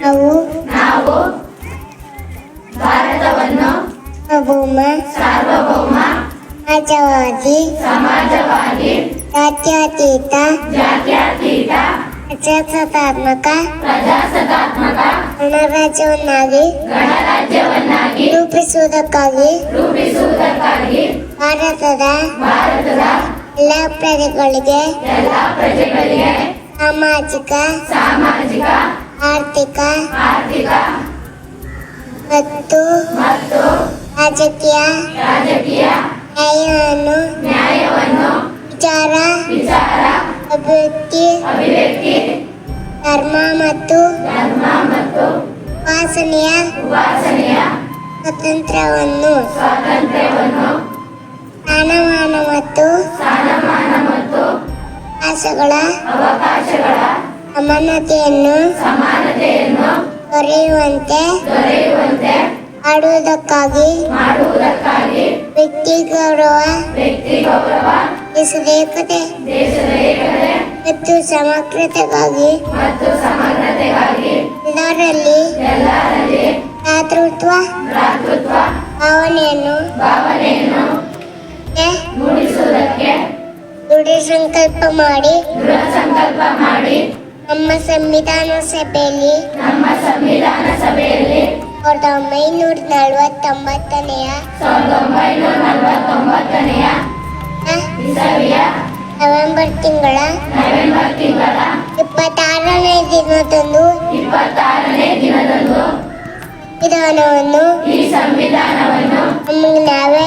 ನಾವು ಸಾರ್ವಭೌಮ ಸಮಾಜವಾದಿ ಜಾತ್ಯತೀತ ಜಾತ್ಯತೀತ ಪ್ರಜಾಸತ್ತಾತ್ಮಕ ಗಣರಾಜ್ಯವನ್ನಾಗಿ ರೂಪಿಸುವುದಕ್ಕಾಗಿ ಭಾರತದ ಭಾರತದ ಎಲ್ಲ ಪ್ರಜೆಗಳಿಗೆ ಎಲ್ಲ ಪ್ರಜೆಗಳಿಗೆ ಸಾಮಾಜಿಕ ಆರ್ಥಿಕ ಮತ್ತು ರಾಜಕೀಯ ನ್ಯಾಯವನ್ನು ವಿಚಾರ ಅಭಿವ್ಯಕ್ತಿ ಧರ್ಮ ಮತ್ತು ಉಪಾಸನೆಯ ಸ್ವಾತಂತ್ರ್ಯವನ್ನು ಸ್ಥಾನಮಾನ ಮತ್ತು ಅವಕಾಶಗಳ ಸಮಾನತೆಯನ್ನು ದೊರೆಯುವಂತೆ ಮಾಡುವುದಕ್ಕಾಗಿ ವ್ಯಕ್ತಿ ಗೌರವ ದೇಶದ ಏಕತೆ ಮತ್ತು ಸಮಗ್ರತೆಗಾಗಿ ಎಲ್ಲರಲ್ಲಿ ಭ್ರಾತೃತ್ವ ಭಾವನೆಯನ್ನು ದೃಢ ಸಂಕಲ್ಪ ಮಾಡಿ ನಮ್ಮ ಸಂವಿಧಾನ ಸಭೆಯಲ್ಲಿ ಸಾವಿರದ ಒಂಬೈನೂರ ನಲವತ್ತೊಂಬತ್ತನೆಯ ನವೆಂಬರ್ ತಿಂಗಳ ಇಪ್ಪತ್ತಾರನೇ ದಿನದಂದು ವಿಧಾನವನ್ನು ನಮಗೆ ನಾವೇ